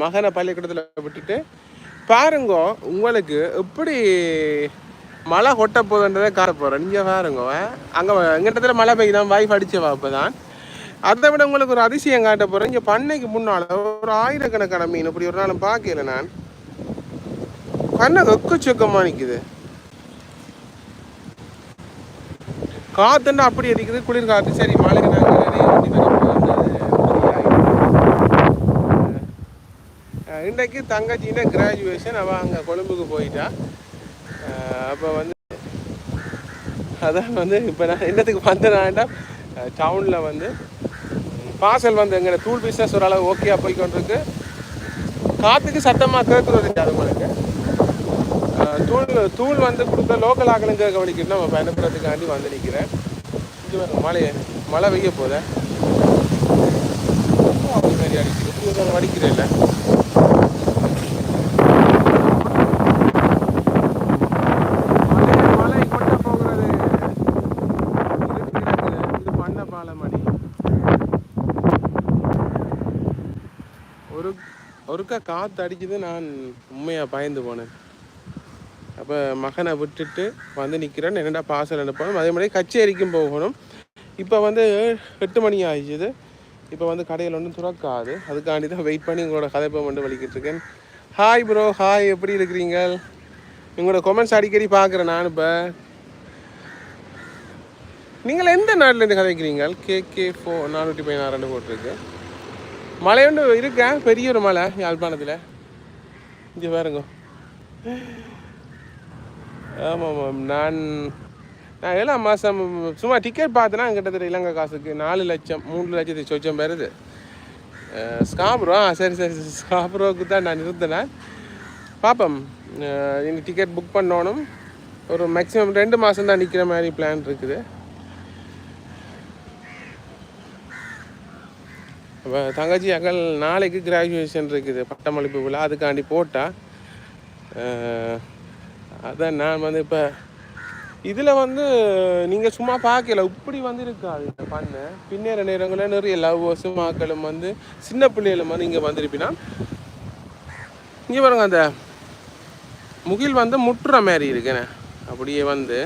மகனை பள்ளிக்கூடத்தில் விட்டுட்டு பாருங்க உங்களுக்கு எப்படி மழை கொட்ட போகுதுன்றதை கார போகிறேன் நீங்கள் பாருங்க அங்கே எங்கிட்டத்தில் மழை பெய்யுதான் வாய்ஃப் அடிச்சவா அப்போ தான் அதை விட உங்களுக்கு ஒரு அதிசயம் காட்ட போகிறேன் இங்கே பண்ணைக்கு முன்னால் ஒரு ஆயிரக்கணக்கான மீன் இப்படி ஒரு நாளும் பார்க்கல நான். கண்ணை வெக்க சொக்கமாக நிற்குது காத்துன்னா அப்படி அடிக்குது குளிர் காற்று சரி மழை நாங்கள் இன்றைக்கு தங்கச்சின்னா கிராஜுவேஷன் அவள் அங்கே கொழும்புக்கு போயிட்டா. அப்போ வந்து அதான் வந்து இப்போ நான் என்னத்துக்கு வந்தேனாண்டா டவுனில் வந்து பார்சல் வந்து எங்களை தூள் பிஸ்னஸ் ஓரளவு ஓகேயாக போய்க்கொண்டிருக்கு காற்றுக்கு சத்தமாக கேட்குறது இல்லை உங்களுக்கு? தூள் தூள் வந்து கொடுத்த லோக்கல் ஆக்களும் கேட்க வலிக்கிட்டு நம்ம பயணப்படுறதுக்காண்டி வந்து நிற்கிறேன் இது வேறு மழை மழை பெய்ய போதே அப்படி மாதிரி அடிக்குது. வடிக்கிறேன் இல்லை மலை மலை கொட்ட போகிறது இருக்கிறது இது பண்ண பாலமணி ஒரு ஒருக்கா காற்று அடிக்குது நான் உண்மையாக பயந்து போனேன். அப்போ மகனை விட்டுட்டு வந்து நிற்கிறேன் என்னடா பாசல் அனுப்பணும்? அதே மாதிரி கச்சேரிக்கும் போகணும். இப்போ வந்து எட்டு மணி ஆயிடுச்சு. இப்போ வந்து கடையில் ஒன்றும் துறக்காது. அதுக்காண்டி தான் வெயிட் பண்ணி உங்களோட கதைப்பை மட்டும் வலிக்கிட்டு இருக்கேன். ஹாய் ப்ரோ ஹாய் எப்படி இருக்கிறீங்க? உங்களோட கொமெண்ட்ஸ் அடிக்கடி பார்க்குறேன் நான் இப்போ. நீங்கள் எந்த நாட்டிலேருந்து கதைக்கிறீங்க? கே கே ஃபோ நானூற்றி பதினாறு போட்டிருக்கு. மலை ஒன்று இருக்கேன் பெரிய ஒரு மலை யாழ்ப்பாணத்தில். இங்கே பாருங்க. ஆமாம் மேம் நான் நான் ஏழாம் மாதம் சும்மா டிக்கெட் பார்த்தேன்னா கிட்டத்தட்ட இலங்கை காசுக்கு. நாலு லட்சம் மூணு லட்சத்தி சொச்சம் வருது ஸ்காப்ரோ? ஆ சரி சரி ஸ்காப்ரோவுக்கு தான் நான் இருந்தேன் பார்ப்போம் இன்னைக்கு டிக்கெட் புக் பண்ணணும். ஒரு மேக்ஸிமம் ரெண்டு மாதம் தான் நிற்கிற மாதிரி பிளான் இருக்குது. இப்போ தங்கச்சி அகல் நாளைக்கு கிராஜுவேஷன் இருக்குது. பட்டமளிப்பு விழா அதுக்காண்டி போட்டால் அதான் நான் வந்து இப்போ இதில் வந்து நீங்கள் சும்மா பார்க்கல இப்படி வந்து இருக்காது இந்த பண்ண. பின்னேற நேரங்களில் நிறைய லவ்வர்ஸு மாக்களும் வந்து சின்ன பிள்ளைகளும் வந்து இங்கே வந்திருப்பினா இங்கே பாருங்க அந்த முகில் வந்து முட்டுற மாதிரி இருக்குண்ணே அப்படியே வந்து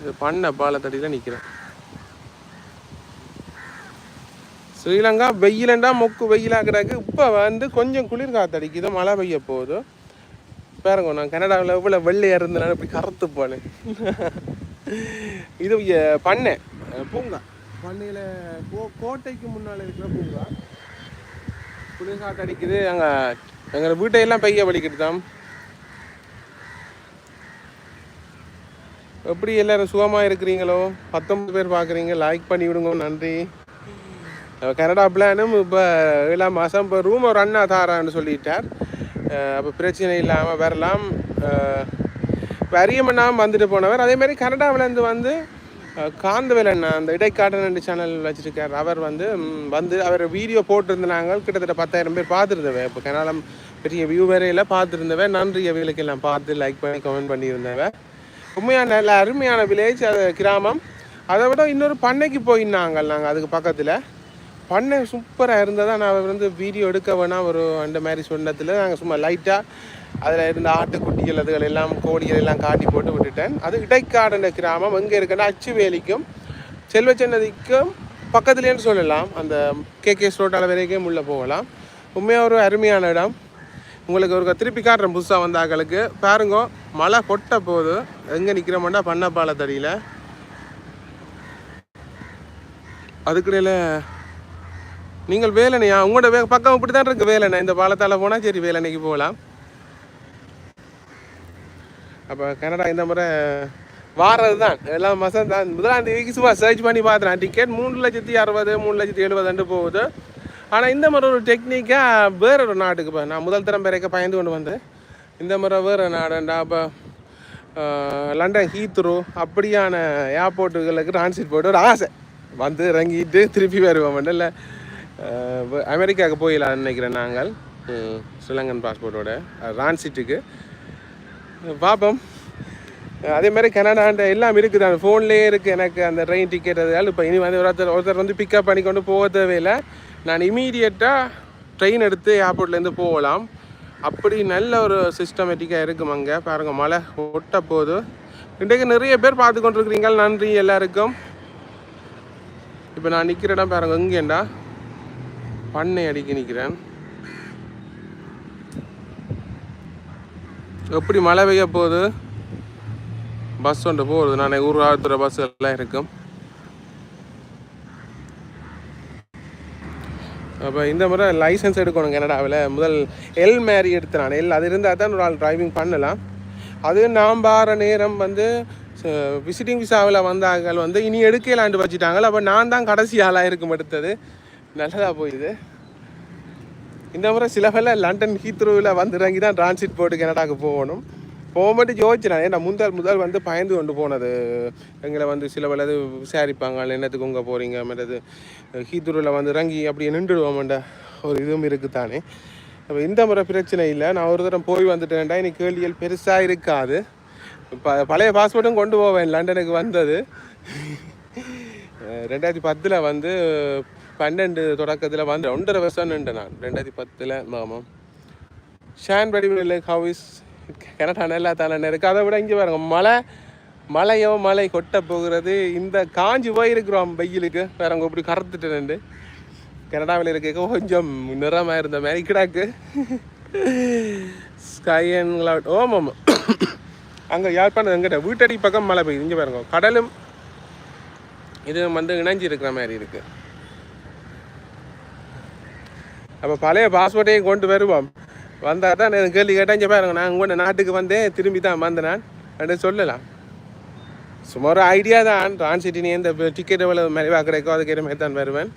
இது பண்ண பாலத்தடியில் நிற்கிறேன் ஸ்ரீலங்கா வெயிலண்டா மொக்கு வெயிலாக கிடக்கு இப்போ வந்து கொஞ்சம் குளிர் காத்தடிக்குது மழை பெய்ய போகுது. பாருங்க நான் கனடாவில் எவ்வளோ வெள்ளை இருந்தேன் இப்படி கருத்து போனேன். இது பண்ணை. பூங்கா. பண்ணையில் கோ கோட்டைக்கு முன்னால் இருக்கிற பூங்கா. குளிர் காற்று அடிக்குது அங்கே எங்கள் வீட்டையெல்லாம் பெய்ய வலிக்கிட்டு தான் எப்படி எல்லாரும் சுகமாக இருக்கிறீங்களோ? பத்தொம்பது பேர் பார்க்குறீங்க லைக் பண்ணி விடுங்க நன்றி. கனடா பிளானும் இப்போ ஏழாம் மாதம் இப்போ ரூம் ஒரு அண்ணா தாரான்னு சொல்லிட்டார். அப்போ பிரச்சனை இல்லாமல் வரலாம். இப்போ வரியமண்ணாம வந்துட்டு போனவர். அதே மாதிரி கனடாவிலேருந்து வந்து அஹ், காந்தவேல் அண்ணா அந்த இடைக்காட்டன் சேனல் வச்சுருக்கார். அவர் வந்து வந்து அவர் வீடியோ போட்டிருந்தாங்க கிட்டத்தட்ட பத்தாயிரம் பேர் பார்த்துருந்தவன் இப்போ கனடாலம் பெரிய வியூ வேறையில் பார்த்துருந்தவ. நன்றி அவைகளுக்கு எல்லாம் பார்த்து லைக் பண்ணி கமெண்ட் பண்ணியிருந்தவ. உண்மையான நல்ல அருமையான வில்லேஜ் அது கிராமம். அதை விட இன்னொரு பண்ணைக்கு போயிருந்தாங்க நாங்கள் அதுக்கு பக்கத்தில். பண்ணை சூப்பராக இருந்தால் தான் நான் வந்து வீடியோ எடுக்க வேணாம் ஒரு அந்த மாதிரி சொன்னதில் நாங்கள் சும்மா லைட்டாக அதில் இருந்த ஆட்டுக்குட்டிகள் அதுகள் எல்லாம் கோழிகள் எல்லாம் காட்டி போட்டு விட்டுட்டேன். அது இடைக்காடுன்ற கிராமம். எங்கே இருக்குன்னா அச்சுவேலிக்கும் செல்வச்சன்னதிக்கும் பக்கத்துலேன்னு சொல்லலாம். அந்த கேகேஸ் ரோட்டால் வரைக்கும் உள்ளே போகலாம். உண்மையாக ஒரு அருமையான இடம். உங்களுக்கு ஒரு திருப்பி காட்டுறேன் புதுசாக வந்தாக்களுக்கு பாருங்க மழை கொட்ட போகுது. எங்கே நிற்கிறோம்னா பண்ணப்பாலத்தடியில் அதுக்கிடையில் நீங்கள் வேலனையா? உங்களோட வே பக்கம் இப்படி தான் இருக்கு வேலனை. இந்த பாலத்தால் போனால் சரி வேலனைக்கு போகலாம். அப்போ கனடா இந்த முறை வாரது தான் எல்லாம் மாதம் தான் முதலாம் தேதிக்கு சும்மா சர்ச் பண்ணி பார்த்துறேன். டிக்கெட் மூணு லட்சத்தி அறுபது மூணு லட்சத்தி எழுபதுண்டு போகுது. ஆனால் இந்த முறை ஒரு டெக்னிக்காக வேற ஒரு நாட்டுக்கு இப்போ நான் முதல் தரம் பேரைக்க பயந்து கொண்டு வந்தேன். இந்த முறை வேறு நாடுண்டா. அப்போ லண்டன் ஹீத்ரோ அப்படியான ஏர்போர்ட்டுகளுக்கு டிரான்சிட் போட்டு ஒரு ஆசை. வந்து இறங்கிட்டு திருப்பி வருவோம். இல்லை. அமெரிக்காவுக்கு போயிடலாம் நினைக்கிறேன் நாங்கள். ஸ்ரீலங்கன் பாஸ்போர்ட்டோட ரான்சிட்டுக்கு பார்ப்போம் அதே மாதிரி கனடாண்ட எல்லாம் இருக்குது. அந்த ஃபோன்லேயே இருக்குது எனக்கு அந்த ட்ரெயின் டிக்கெட் அது. இப்போ இனி வந்து ஒருத்தர் ஒருத்தர் வந்து பிக்கப் பண்ணி கொண்டு போக தேவையில்லை. நான் இமீடியட்டாக ட்ரெயின் எடுத்து ஏர்போர்ட்லேருந்து போகலாம். அப்படி நல்ல ஒரு சிஸ்டமேட்டிக்காக இருக்கும் அங்கே. பாருங்க மழை ஒட்ட போது. இன்றைக்கு நிறைய பேர் பார்த்து கொண்டிருக்கிறீங்க நன்றி எல்லாருக்கும். இப்போ நான் நிற்கிற இடம் பாருங்க இங்கேண்டா. பண்ணை அடிக்க நிற்கிறேன் எப்படி மழை பெய்ய போகுது? பஸ் ஒன்று போகுது. நான் ஊர் ஆழ்த்துற பஸ் எல்லாம் இருக்கும். அப்போ இந்த முறை லைசன்ஸ் எடுக்கணும் கனடாவில் முதல் எல் மேரி எடுத்து நான். எல் அது இருந்தால் தான் ஒரு ஆள் டிரைவிங் பண்ணலாம். அது நாம் பார நேரம் வந்து விசிட்டிங் விசாவில் வந்தார்கள். வந்து இனி எடுக்கலான்ட்டு வச்சுட்டாங்க. அப்போ நான் தான் கடைசி ஆளாக இருக்கும் எடுத்தது நல்லதாக போயிடுது. இந்த முறை சில பேர் லண்டன் ஹீத்ரூவில் வந்து இறங்கி தான் டிரான்சிட் போட்டு கனடாவுக்கு போகணும். போகும்போது யோசிச்சினேன் ஏன்னா முதல் முதல் வந்து பயந்து கொண்டு போனது. எங்களை வந்து சில வேலை விசாரிப்பாங்க. என்னத்துக்கு உங்க போகிறீங்க மற்றது ஹீத்ரூவில் வந்து இறங்கி அப்படியே நின்றுடுவோம்ன்ற ஒரு இதுவும் இருக்குது தானே அப்போ இந்த முறை பிரச்சனை இல்லை. நான் ஒரு தரம் போய் வந்துட்டேன்டா. இன்னைக்கு கேள்விகள் பெருசாக இருக்காது. ப பழைய பாஸ்போர்ட்டும் கொண்டு போவேன். லண்டனுக்கு வந்தது. ரெண்டாயிரத்தி பத்தில் வந்து பன்னெண்டு தொடக்கத்தில் வந்து ஒன்றரை வருஷம் நின்று நான். ரெண்டாயிரத்தி பத்தில் மாமம் ஷான் வடிவில் ஹவ் இஸ் கனடா நல்லா தானே இருக்குது அதை விட இங்கே பாருங்க மழை மழையோ மழை கொட்ட போகிறது. இந்த காஞ்சி போயிருக்கிறோம் வெயிலுக்கு. வேறவங்க இப்படி கறந்துட்டு நின்று. கனடாவில் இருக்க கொஞ்சம் நிறமாக இருந்த மாதிரி கிடாக்கு. ஸ்கை அண்ட் கிளவுட் ஓம் அங்கே யாழ்ப்பாணம் எங்கிட்ட வீட்டடி பக்கம் மழை பெய்யுது. இங்கே பாருங்க கடலும் இது வந்து இணைஞ்சிருக்கிற மாதிரி இருக்குது அப்போ பழைய பாஸ்போர்ட்டையும் கொண்டு வருவோம். வந்தால் தான் எனக்கு கேள்வி கேட்டால் இங்கே பாருங்க நான் உங்கள் நாட்டுக்கு வந்தேன் திரும்பி தான் வந்தேன் நான் அப்படின்னு சொல்லலாம். சும்மா ஒரு ஐடியா தான். டிரான்சிட்டி நீ எந்த டிக்கெட் எவ்வளோ மலிவாக கிடைக்கோ அதுக்கேற மாதிரி தான் வருவேன்.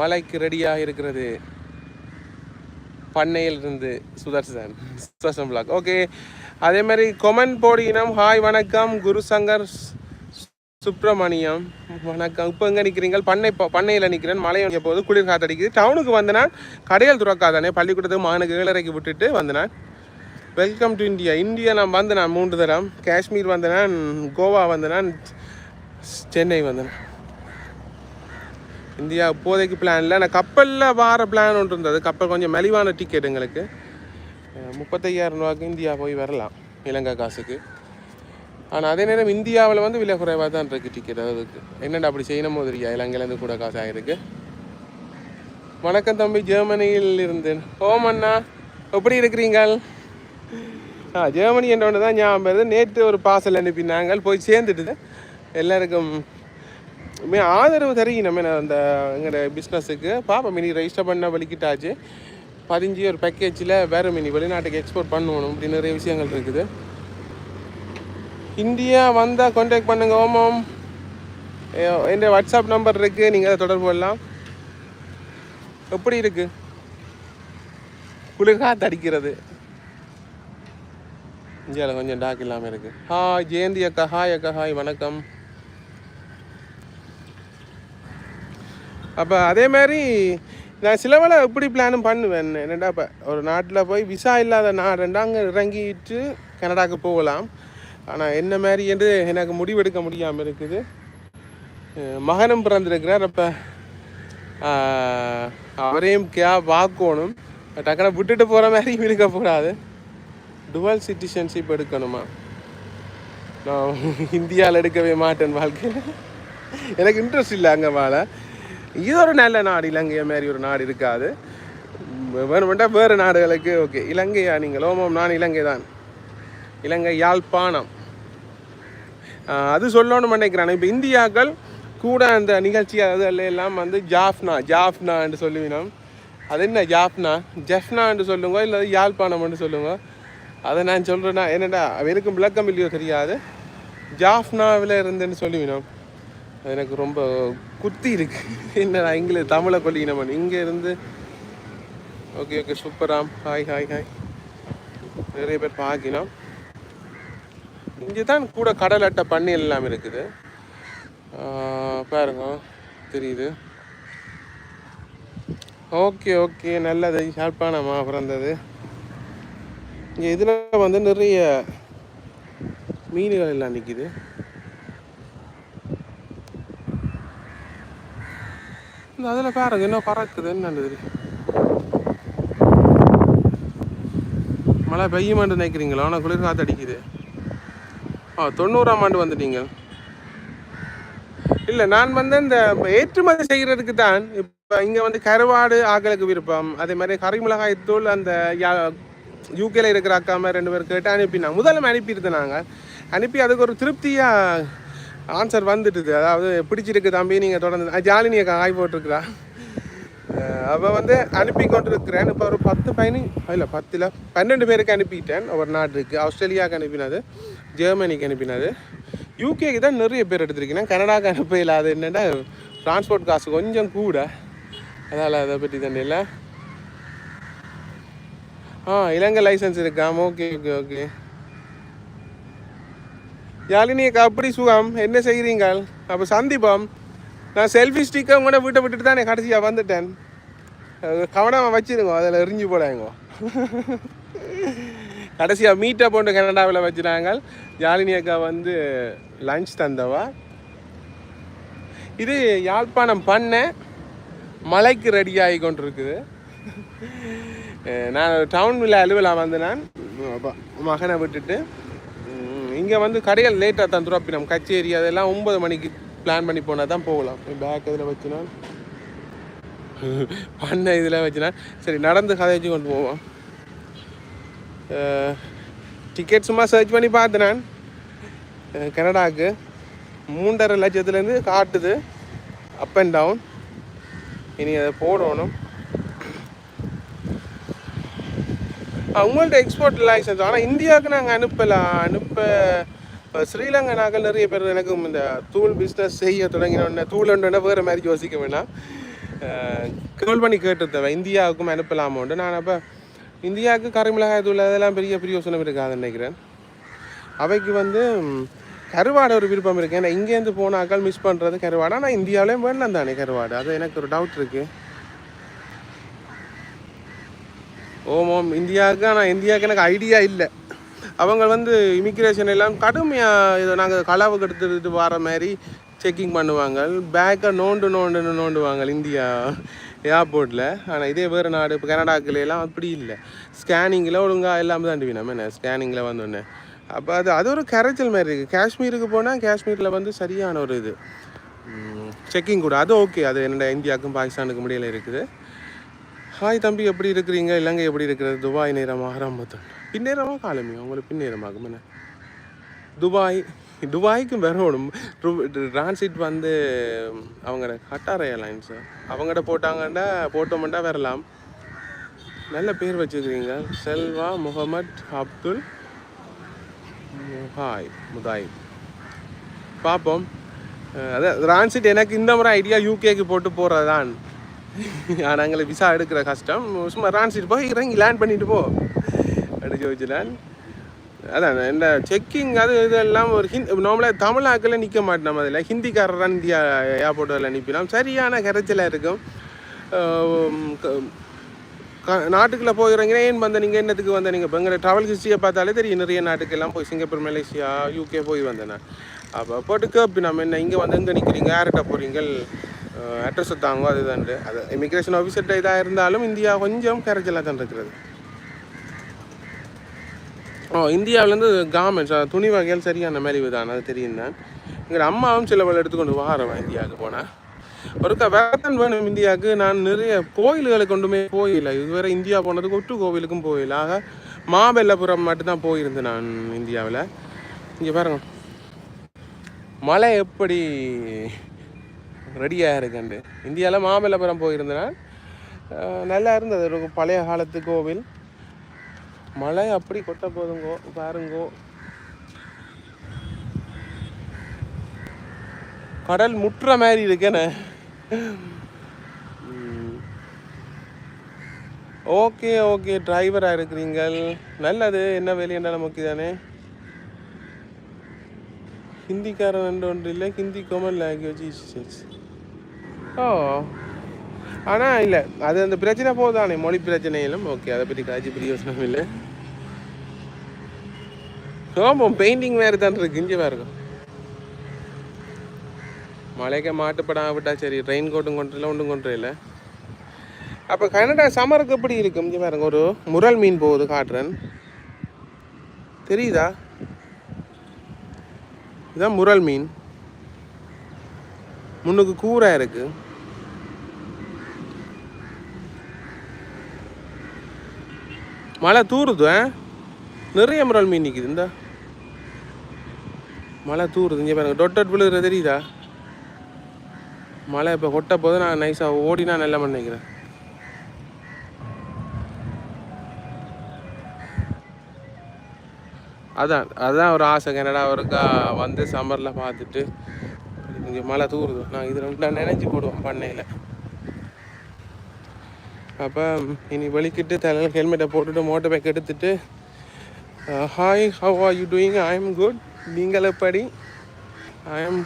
மலைக்கு ரெடியாக இருக்கிறது. பண்ணையில் இருந்து சுதர்சன் சுதர்சன் பிளாக் ஓகே அதே மாதிரி கொமெண்ட் போடினம் ஹாய் வணக்கம். குரு சங்கர் சுப்பிரமணியம் வணக்கம். இப்போ எங்கே நிற்கிறீங்க பண்ணை இப்போ பண்ணையில் நிற்கிறேன் மழை வந்த போது குளிர் காத்தடிக்குது. டவுனுக்கு வந்தேன். கடைகள் துறக்காதானே? பள்ளிக்கூடத்துக்கு மகனுக்கு ஏழரைக்கு விட்டுட்டு வந்தேன். வெல்கம் டு இந்தியா இந்தியா நான் வந்தேன் நான் மூன்று தரம். காஷ்மீர் வந்தேன். கோவா வந்தேன். சென்னை வந்தேன். இந்தியா இப்போதைக்கு பிளான் இல்லை. நான் கப்பலில் வார பிளான் ஒன்று இருந்தது. கப்பல் கொஞ்சம் மலிவான டிக்கெட் எங்களுக்கு. முப்பத்தையாயிரம் ரூபாய்க்கு இந்தியா போய் வரலாம். இலங்கை காசுக்கு. ஆனால் அதே நேரம் இந்தியாவில் வந்து விலை குறைவாக தான் இருக்குது டிக்கெட் அதுக்கு என்னென்ன அப்படி செய்யணும் போதுரியா இலங்கையிலேருந்து கூட காசு ஆகிருக்கு வணக்கம் தம்பி ஜெர்மனியில் இருந்து ஓம் அண்ணா எப்படி இருக்கிறீங்கள்? ஆ ஜெர்மனி என்ற ஒன்று தான் ஞாபகம் வருது. நேற்று ஒரு பார்சல் அனுப்பினாங்க போய் சேர்ந்துட்டு எல்லாருக்கும் மே ஆதரவு தருகி நம்ம அந்த எங்களோட பிஸ்னஸுக்கு பாப்பா மினி ரெஜிஸ்டர் பண்ண வலிக்கிட்டாச்சு. பதிஞ்சு ஒரு பேக்கேஜில் வேறு மினி வெளிநாட்டுக்கு எக்ஸ்போர்ட் பண்ணணும் அப்படின்னு நிறைய விஷயங்கள் இருக்குது. இந்தியா வந்தால் கான்டாக்ட் பண்ணுங்க ஓமம் என் வாட்ஸ்அப் நம்பர் இருக்குது நீங்கள் அதை தொடர்பு கொள்ளலாம். எப்படி இருக்கு? குளிர்கா தடிக்கிறது இந்தியாவில் கொஞ்சம் டாக் இல்லாமல் இருக்கு. ஹாய் ஜெயந்தி அக்கா. ஹாய் அக்கா. ஹாய் வணக்கம். அப்போ அதே மாதிரி நான் சில எப்படி பிளானும் பண்ணுவேன் என்னடா இப்போ ஒரு நாட்டில் போய் விசா இல்லாத நாடுண்டா அங்கே இறங்கிட்டு கனடாவுக்கு போகலாம். ஆனால் என்ன மாதிரி என்று எனக்கு முடிவெடுக்க முடியாமல் இருக்குது. மகனும் பிறந்திருக்கிறார். அப்போ அவரையும் கே பார்க்கணும். டக்குனு விட்டுட்டு போகிற மாதிரியும் இருக்கக்கூடாது. டுவல் சிட்டிசன்ஷிப் எடுக்கணுமா? நான் இந்தியாவில் எடுக்கவே மாட்டேன் வாழ்க்கையில். எனக்கு இன்ட்ரெஸ்ட் இல்லை அங்கே வாழ. இது ஒரு நல்ல நாடு இலங்கையை மாதிரி ஒரு நாடு இருக்காது. வேணுமெண்டா வேறு நாடுகளுக்கு ஓகே இலங்கையா நீங்கள்? ஓமம் நான் இலங்கை தான் இலங்கை யாழ்ப்பாணம். அது சொல்லணும்னு நினைக்கிறேன். இப்போ இந்தியாக்கள் கூட அந்த நிகழ்ச்சி அது எல்லாம் வந்து ஜாஃப்னா ஜாஃப்னா என்று சொல்லுவினோம் அது என்ன ஜாஃப்னா? ஜெஃப்னா என்று சொல்லுங்க இல்லை யாழ்ப்பாணம் என்று சொல்லுங்க. அதை நான் சொல்கிறேன்னா என்னடா எனக்கும் விளக்கம் இல்லையோ தெரியாது. ஜாஃப்னாவில் இருந்துன்னு சொல்லுவினோம் அது எனக்கு ரொம்ப குத்தி இருக்கு. என்னடா இங்கிலீஷ் தமிழை கொல்லிக்கணும் இங்கே இருந்து ஓகே ஓகே சூப்பராம் ஹாய் ஹாய் ஹாய். நிறைய பேர் பார்க்கினோம் இங்கே தான் கூட கடல் அட்டை பண்ணி எல்லாம் இருக்குது. பாருங்க தெரியுது. ஓகே ஓகே நல்லது. ஷார்ப்பானம்மா பிறந்தது. இங்கே இதில் வந்து நிறைய மீன்கள் எல்லாம் நிற்கிது இந்த அதில் பாருங்க என்ன பறக்குது என்னது மழை பெய்யுமான்னு நினைக்கிறீங்களா? ஆனால் குளிர் காற்று அடிக்குது. ஆ தொண்ணூறாம் ஆண்டு வந்துட்டீங்க. இல்லை நான் வந்து இந்த ஏற்றுமதி செய்கிறதுக்கு தான் இப்போ இங்கே வந்து கருவாடு ஆக்களுக்கு விருப்பம். அதே மாதிரி கரைமிளகாய் தூள் அந்த யூகேல இருக்கிற அக்காம ரெண்டு பேரும் கேட்டு அனுப்பினாங்க முதல்ல அனுப்பியிருந்தேன் நாங்கள் அனுப்பி அதுக்கு ஒரு திருப்தியாக ஆன்சர் வந்துட்டுது. அதாவது பிடிச்சிருக்கு தம்பி நீங்கள் தொடர்ந்து ஜாலினி அக்கா ஆய் போட்டிருக்குறா. அவள் வந்து அனுப்பி கொண்டிருக்கிறேன். இப்போ ஒரு பத்து பயணி இல்லை பத்தில் பன்னெண்டு பேருக்கு அனுப்பிட்டேன். ஒரு நாட்டுக்கு ஆஸ்திரேலியாவுக்கு அனுப்பினது. ஜெர்மனிக்கு அனுப்பினது. யூகேக்கு தான் நிறைய பேர் எடுத்திருக்கேன் கனடாக்கு அனுப்ப அது என்னென்னா டிரான்ஸ்போர்ட் காசு கொஞ்சம் கூட. அதனால் அதை பற்றி தண்ணி இல்லை. ஆ இலங்கை லைசன்ஸ் இருக்காம் ஓகே ஓகே ஓகே யாழினி அப்படி சுகம்? என்ன செய்கிறீங்க அப்போ சந்திப்போம். நான் செல்ஃபி ஸ்டிக்கை கூட வீட்டை விட்டுட்டு தான் கடைசியாக வந்துட்டேன். கவனமாக வச்சிருங்க அதில் எரிஞ்சு போடாங்கோ கடைசியாக மீட்டை போட்டு கனடாவில் வச்சுனாங்க யாழினி அக்கா வந்து லஞ்ச் தந்தவா. இது யாழ்ப்பாணம் பண்ண மலைக்கு ரெடி ஆகி கொண்டிருக்குது. நான் நான் டவுனில் அலுவலாக வந்து நான் மகனை விட்டுட்டு. இங்கே வந்து கடைகள் லேட்டாக தான் நம்ம கச்சேரி அதெல்லாம் ஒம்பது மணிக்கு பிளான் பண்ணி போனால் தான் போகலாம். பேக் இதில் வச்சுனா. பண்ண இதில் வச்சுனா. சரி நடந்து கதைச்சு கொண்டு போவோம். Eh, டிக்கெட் சும்மா சர்ச் பண்ணி பார்த்தேன் நான். Eh, கனடாவுக்கு மூன்றரை லட்சத்துலேருந்து காட்டுது. அப் அண்ட் டவுன் இனி அதை போடணும். அவங்கள்ட்ட எக்ஸ்போர்ட் லைசன்ஸ் ஆனால் இந்தியாவுக்கு நாங்கள் அனுப்பலாம் அனுப்ப இப்போ ஸ்ரீலங்கா நாங்கள் நிறைய பேர் எனக்கும் இந்த தூள் பிஸ்னஸ் செய்ய தொடங்கினோடனே தூள் வேறு மாதிரி யோசிக்க வேணாம். Eh, கால் பண்ணி கேட்டுருந்தவன் இந்தியாவுக்கும் அனுப்பலாமோண்டு நான் அப்போ இந்தியாவுக்கு கருமிளகாய் தூள் அதெல்லாம் பெரிய பிரியோசனம் இருக்காதுன்னு நினைக்கிறேன். அவைக்கு வந்து கருவாடு ஒரு விருப்பம் இருக்குது ஏன்னா இங்கேருந்து போனாக்கள் மிஸ் பண்ணுறது கருவாடு. ஆனால் இந்தியாவிலேயும் வேணலாம் தானே கருவாடு? அது எனக்கு ஒரு டவுட் இருக்குது ஓம் ஓம். இந்தியாவுக்கு ஆனால் இந்தியாவுக்கு எனக்கு ஐடியா இல்லை. அவங்க வந்து இமிக்ரேஷன் எல்லாம் கடுமையாக இதை நாங்கள் களவு கெடுத்துட்டு வர மாதிரி செக்கிங் பண்ணுவாங்க. பேக்கை நோண்டு நோண்டுன்னு நோண்டுவாங்க இந்தியா. ஏர்போர்ட்டில் ஆனால் இதே வேறு நாடு இப்போ கனடாக்குலாம் அப்படி இல்லை. ஸ்கேனிங்கில் ஒழுங்காக எல்லாமே தாண்டி நம்ம என்ன ஸ்கேனிங்கில் வந்தோடனே அப்போ அது அது ஒரு கரைச்சல் மாதிரி இருக்குது காஷ்மீருக்கு போனால் காஷ்மீரில் வந்து சரியான ஒரு இது. செக்கிங் கூட. அது ஓகே அது என்னோட இந்தியாவுக்கும் பாகிஸ்தானுக்கும் முடியல இருக்குது. ஹாய் தம்பி எப்படி இருக்கிறீங்க? இலங்கை எப்படி இருக்கிறது? துபாய் நேரமாக ஆரம்பத்தோம் பின்னேரமாக காலமே? உங்களுக்கு பின்னேரமாகும் என்ன? துபாய் துபாய்க்கும் வரணும். டிரான்சிட் வந்து அவங்க கட்டார் ஏர்லைன்ஸு அவங்கள்ட்ட போட்டாங்கன்னா போட்டோமெண்டா வரலாம். நல்ல பேர் வச்சுருக்கீங்க செல்வா முகமத் அப்துல் ஹாய் முதாய். பார்ப்போம் அதான் டிரான்சிட் எனக்கு இந்த முறை ஐடியா யூகேக்கு போட்டு போகிறது தான் நாங்களை விசா எடுக்கிற கஷ்டம். சும்மா டிரான்சிட் போய் இறங்கி லேண்ட் பண்ணிட்டு போ. அடிச்சு வச்சுலான் அதான் இந்த செக்கிங் அது இதெல்லாம் ஒரு ஹிந்தி நார்மலாக தமிழ்நாக்கில் நிற்க மாட்டோம் நம்ம அதில் ஹிந்திக்காரரான் இந்தியா ஏர்போர்ட்டில் அனுப்பினோம் சரியான கரைச்சலாக இருக்கும். நாட்டுக்குள்ளே போகிறீங்கன்னா ஏன் வந்த நீங்கள் என்னத்துக்கு வந்த நீங்கள் இப்போ எங்களை ட்ராவல் ஹிஸ்ட்ரியை பார்த்தாலே தெரியும். நிறைய நாட்டுக்கெல்லாம் போய் சிங்கப்பூர் மலேசியா யூகே போய் வந்தேன் அப்போ போட்டு கேப்பி நம்ம என்ன இங்கே வந்து எங்கே நிற்கிறீங்க யார்கிட்ட போகிறீங்கள் அட்ரஸை தாங்கோ அதுதான் அது இமிக்ரேஷன் ஆஃபீஸர்கிட்ட இதாக இருந்தாலும் இந்தியா கொஞ்சம் கரைச்சலாக தான் இருக்கிறது. ஓ இந்தியாவிலேருந்து கார்மெண்ட்ஸ் துணி வகைகள் சரியான மாதிரி தான் அது தெரியும் தான். எங்கள் அம்மாவும் சில வேலை எடுத்துக்கொண்டு வாரவன் இந்தியாவுக்கு போனேன் ஒருக்கா வேதன் வேணும் இந்தியாவுக்கு. நான் நிறைய கோயில்களுக்கு கொண்டுமே போயில. இதுவரை இந்தியா போனதுக்கு ஒட்டு கோவிலுக்கும் போயில. ஆக மாபெல்லபுரம் மட்டும்தான் போயிருந்தேன் நான் இந்தியாவில். இங்கே பாருங்க. மழை எப்படி ரெடியாக இருக்குண்டு இந்தியாவில் மாமல்லபுரம் போயிருந்தேன் நல்லா இருந்தது. ஒரு பழைய காலத்து கோவில். மழை அப்படி கொட்ட போதுங்கோ பாருங்கோ. கடல் முட்டுற மாதிரி இருக்கேன்னு ஓகே ஓகே டிரைவராக இருக்கிறீங்கள். நல்லது என்ன வேலை என்ன நமக்கு தானே. ஹிந்திக்காரன் என்று ஒன்று இல்லை ஹிந்தி காமன் லாங்குவேஜ் ஓ. ஆனால் இல்லை அது அந்த பிரச்சனை போதானே மொழி பிரச்சனையிலும். ஓகே அதை பற்றி காய்ச்சி பிரியோசனம் இல்லை. ஆமாம் பெயிண்டிங் வேறு தான் இருக்கு. இங்கே வேறு இருக்கும் மாட்டுப்படாம விட்டா சரி ரெயின் கோட்டும் கொண்டு ஒன்றும் கொண்டு இல்லை. அப்போ கனடா சம்மருக்கு எப்படி இருக்கு இங்கே பாருங்க ஒரு முரல் மீன் போகுது காட்டுறேன். தெரியுதா? இதான் முரல் மீன். முன்னுக்கு கூரை இருக்கு. மழை தூறுது ஆ? நிறைய முரல் மீன் நிற்குது இந்த. மழை தூறுது இங்கே பாருங்க டொட் விழுகிற தெரியுதா? மழை இப்போ கொட்ட போது நான் நைஸாக ஓடினா நல்ல நினைக்கிறேன் அதான் அதுதான் ஒரு ஆசை கனடா ஒருக்கா வந்து சம்மரில் பார்த்துட்டு இங்கே மழை தூறுது நான் இது ரெண்டு நான் நினைச்சு போடுவேன் பண்ணையில். அப்போ இனி வலிக்கிட்டு தலையில் ஹெல்மெட்டை போட்டுட்டு மோட்டர் பைக் எடுத்துட்டு hi how are you doing I am good நீங்கள் எப்படி? I am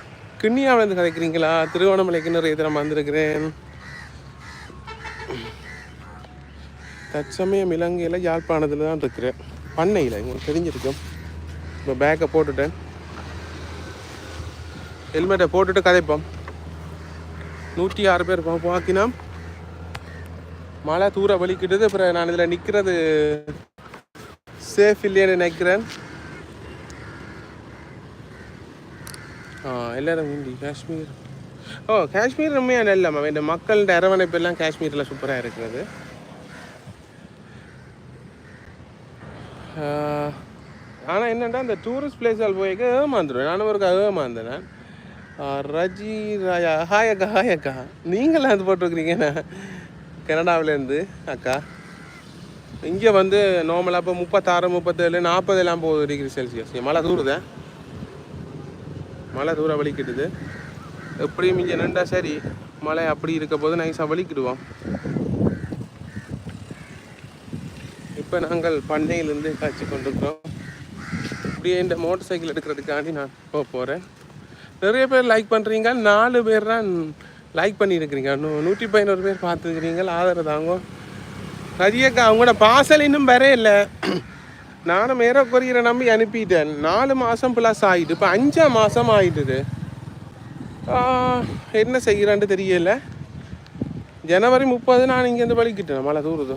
கிண்ணியாவிலேருந்து கதைக்கிறீங்களா? திருவண்ணாமலை கிணறு இதில் வந்திருக்கிறேன். தற்சமயம் இலங்கையில் யாழ்ப்பாணத்தில் தான் இருக்கிறேன். பண்ணையில் உங்களுக்கு தெரிஞ்சிருக்கும். இப்போ பேக்கை போட்டுட்டேன். ஹெல்மெட்டை போட்டுட்டு கதைப்போம். நூற்றி ஆறு பேர் பார்க்கினா மழை தூர வலிக்கிட்டது அப்புறம் நான் இதில் நிற்கிறது சேஃப் இல்லையான்னு நினைக்கிறேன். ஆ எல்லாரும் உண்டி காஷ்மீர். ஓ காஷ்மீர் உண்மையான இல்லைம்மா இந்த மக்களோட அரவணைப்பு எல்லாம் காஷ்மீரில் சூப்பராக இருக்கிறது. ஆனால் என்னென்னா இந்த டூரிஸ்ட் பிளேஸால் போய்க்க ஏமாந்துடுவேன் நானும் ஒரு ஏமாந்தேன் நான் ரஜி ராயா ஹாய் அக்கா ஹாய் அக்கா நீங்களாம் அது போட்டிருக்கிறீங்கண்ணா கனடாவிலேருந்து அக்கா. இங்கே வந்து நார்மலாக இப்போ முப்பத்தாறு முப்பத்தேழு நாற்பது எல்லாம் போகுது டிகிரி செல்சியஸ் மழை தூருதே. மழை தூரம் வலிக்கிட்டுது. எப்படியும் இங்கே நின்றா சரி. மழை அப்படி இருக்க போது நைஸாக வலிக்கிடுவோம். இப்போ நாங்கள் பண்ணையிலேருந்து காய்ச்சி கொண்டிருக்கிறோம். இப்படியே இந்த மோட்டர் சைக்கிள் எடுக்கிறதுக்காண்டி நான் போக போகிறேன் நிறைய பேர் லைக் பண்ணுறீங்க நாலு பேர் தான் லைக் பண்ணியிருக்கிறீங்க. நூ நூற்றி பதினோரு பேர் பார்த்துருக்கிறீங்க. ஆதரவு தாங்க. ரஜியக்கா அவங்களோட பார்சல் இன்னும் வரே இல்லை நானும் மேர கொரியரை நம்பி அனுப்பிட்டேன். நாலு மாதம் ப்ளஸ் ஆகிட்டு இப்போ அஞ்சாம் மாதம் ஆகிட்டுது என்ன செய்கிறான்னு தெரியல. ஜனவரி முப்பது நான் இங்கேருந்து வலிக்கிட்டேன். மழை தூருது.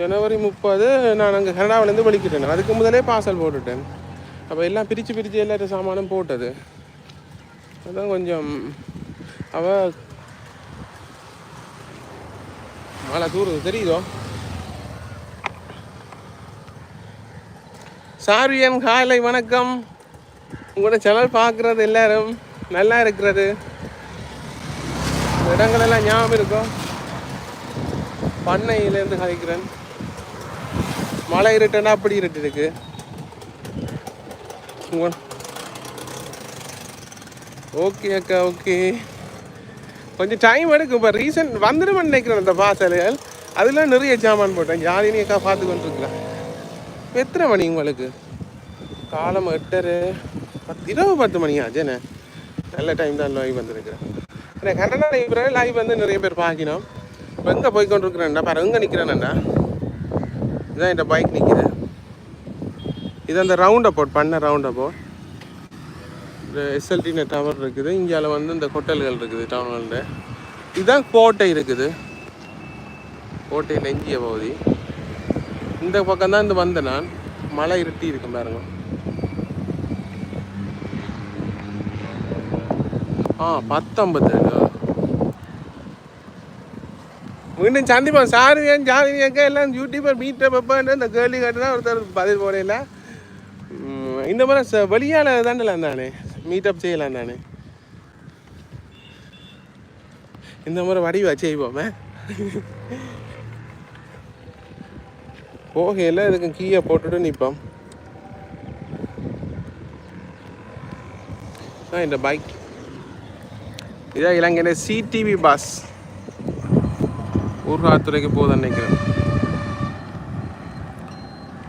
ஜனவரி முப்பது நான் அங்கே கனடாவிலேருந்து வலிக்கிட்டேன். அதுக்கு முதலே பார்சல் போட்டுட்டேன். அப்போ எல்லாம் பிரித்து பிரித்து எல்லாரும் சாமானும் போட்டது. அதான் கொஞ்சம் அவள் மழை தூருது தெரியுதோ சாரியன் காலை வணக்கம். உங்களோட சேனல் பார்க்குறது எல்லாரும் நல்லா இருக்கிறது. இடங்கள் இடங்களெல்லாம் ஞாபகம் இருக்கும் பண்ணையிலேருந்து கதைக்கிறேன் மழை இருட்டுன்னா அப்படி இருட்டு இருக்கு. ஓகே அக்கா ஓகே. கொஞ்சம் டைம் எடுக்கும் இப்போ ரீசன்ட் வந்துடுமென்னு நினைக்கிறேன் அந்த பாசல்கள் அதெல்லாம் நிறைய ஜாமான் போட்டேன். ஜாலினியக்கா பார்த்து கொண்டிருக்கலாம் எத்தனை மணி உங்களுக்கு? காலம் எட்டரை. பத்து இரவு பத்து மணியா? ஜன நல்ல டைம் தான் லைவ் வந்திருக்கிறேன். எனக்கு கன்னடா லைவ் லைவ் வந்து நிறைய பேர் பார்க்கணும். இப்போ எங்கே போய் கொண்டிருக்கிறேன்டா பாரு எங்கே நிற்கிறேன்டா இதான் என்கிட்ட பைக் நிற்கிறேன் இது அந்த ரவுண்ட் அபவுட் பண்ண ரவுண்ட் அபவுட் எஸ்எல்டின டவர் இருக்குது. இந்தியாவில் வந்து இந்த ஹோட்டல்கள் இருக்குது டவுன்களில் இதுதான் கோட்டை இருக்குது. கோட்டை நெஞ்சிய பகுதி. இந்த பக்கம் தான் இந்த வந்தேன் நான். மழை இருட்டி இருக்கும் பாருங்க. ஆ பத்தொம்பது மீண்டும் சந்திப்போம். சாரு ஏன் எல்லாம் யூடியூபர் மீட்டர் பப்பான்னு இந்த கேள்வி தான் ஒருத்தர் பதில் போடையில இந்த மாதிரி ச வெளியால் தாண்டலாம் தானே மீட்டப் செய்யலாம் நான். இந்த முறை வடிவா செய்வோமே. போகையில் இதுக்கு கீயை போட்டுட்டு நிற்போம் ஆ இந்த பைக் இதான் இலங்கையில் சிடிவி பஸ் ஊர்காவத்துறைக்கு போகுதுன்னு நினைக்கிறேன்.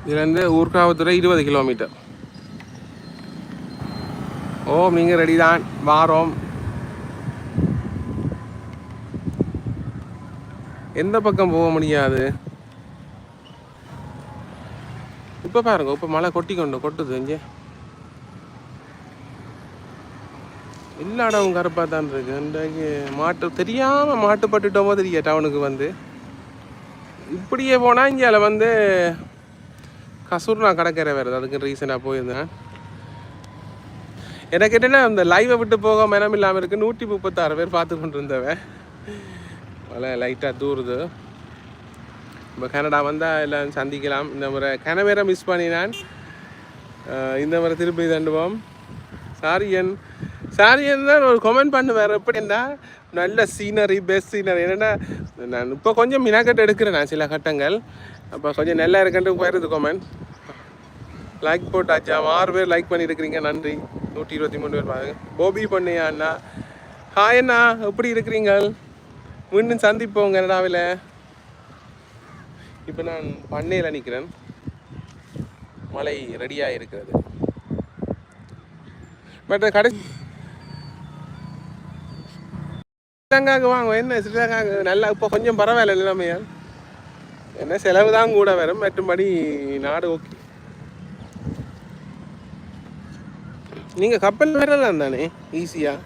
இதுலேருந்து ஊர்காவத்துறை இருபது கிலோமீட்டர் ஓம் நீங்கள் ரெடி தான் வாரோம் எந்த பக்கம் போக முடியாது? இப்போ பாருங்க இப்போ மழை கொட்டி கொண்டு கொட்டுது இங்கே. எல்லா இடமும் கருப்பாக தான் இருக்கு. இன்றைக்கு மாட்டு தெரியாமல் மாட்டுப்பட்டுட்டோமோ தெரிய டவுனுக்கு வந்து. இப்படியே போனால் இங்கே வந்து கசூர்னா கடற்கரை வேறு. அதுக்கு ரீசனாக போயிருந்தேன். எனக்கு கேட்டேன்னா அந்த லைவை விட்டு போக மனம் இல்லாமல் இருக்கு நூற்றி முப்பத்தாறு பேர் பார்த்து கொண்டு இருந்தவன் மழை லைட்டாக தூருது. இப்போ கனடா வந்தால் எல்லாம் சந்திக்கலாம். இந்த முறை கனவேரை மிஸ் பண்ணினான். இந்த முறை திருப்பி தண்டுவோம் சாரியன் சாரியன் தான் ஒரு கமெண்ட் பண்ணுவார். எப்படின்னா நல்ல சீனரி பெஸ்ட் சீனரி என்னென்னா நான் இப்போ கொஞ்சம் மினாக்கட்டு எடுக்கிறேன் நான் சில கட்டங்கள். அப்போ கொஞ்சம் நல்லா இருக்குன்ட்டு போயிருது கமெண்ட் லைக் போட்டாச்சா? ஆறு பேர் லைக் பண்ணியிருக்கிறீங்க நன்றி. நூற்றி இருபத்தி மூணு பேர் பாருங்க. கோபி பண்ணையா அண்ணா. ஹாய் அண்ணா. எப்படி இருக்கிறீங்க மீண்டும் சந்திப்போம் கனடாவில். இப்போ நான் பண்ணையில் நிற்கிறேன் மழை ரெடியாக இருக்கிறது பட் கடைசி ஸ்ரீலங்காவுக்கு வாங்க. என்ன ஸ்ரீலங்காவுக்கு நல்லா இப்போ கொஞ்சம் பரவாயில்ல நிலைமையா? என்ன செலவு தான் கூட வரும். மற்றும்படி நாடு ஓகே. நீங்கள் கப்பல் வரலாம் தானே ஈஸியாக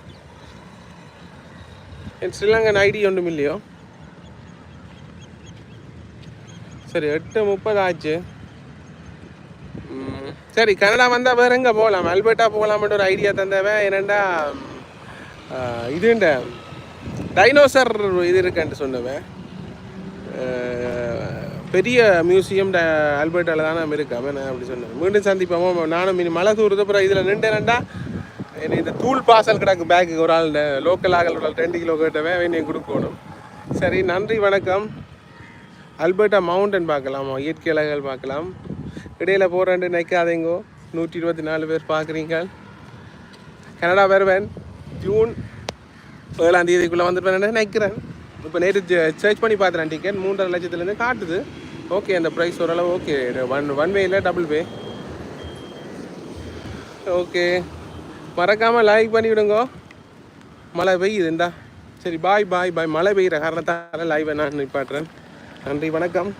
என் ஸ்ரீலங்கன் ஐடி ஒன்றும் இல்லையோ? சரி எட்டு முப்பது ஆச்சு. சரி கனடா வந்தால் வேற எங்கே போகலாம் அல்பர்ட்டா போகலாம்ன்ற ஒரு ஐடியா தந்தவன். என்னண்டா இதுண்ட டைனோசர் இது இருக்குன்ட்டு சொன்னவன். பெரிய மியூசியம் ட தான் தானே இருக்கு அவன் அப்படி சொன்னேன். மீண்டும் சந்திப்போமோ. நானும் இனி மழை தூரது அப்புறம் இதில் நின்றேன்டா என்ன இந்த தூள் பாசல் கிடக்கு பேக்கு ஒரு ஆள் லோக்கல் ஆகல் ஒரு ஆள் ரெண்டு கிலோ கேட்டவன் என்னை நீ கொடுக்கணும் சரி நன்றி வணக்கம். அல்பர்ட்டா மவுண்டன் பார்க்கலாம்? இயற்கை அழகுகள் பார்க்கலாம். இடையில போகிறேன்ட்டு நினைக்காதேங்கோ. நூற்றி இருபத்தி நாலு பேர் பார்க்குறீங்க. கனடா வருவேன். ஜூன் ஏழாம் தேதிக்குள்ளே வந்துருப்பேன் நினைக்கிறேன். இப்போ நேற்று சர்ச் பண்ணி பார்த்துறேன் டிக்கெட் மூன்றரை லட்சத்துலேருந்து காட்டுது. ஓகே அந்த ப்ரைஸ் ஓரளவு ஓகே ஒன் ஒன் வே இல்லை டபுள் வே ஓகே மறக்காமல் லைக் பண்ணிவிடுங்க. மழை பெய்யுது இந்தா. சரி பாய் பாய் பாய் மழை பெய்கிற காரணத்தால் லைவை நான் நிப்பாட்டுறேன். நன்றி வணக்கம்.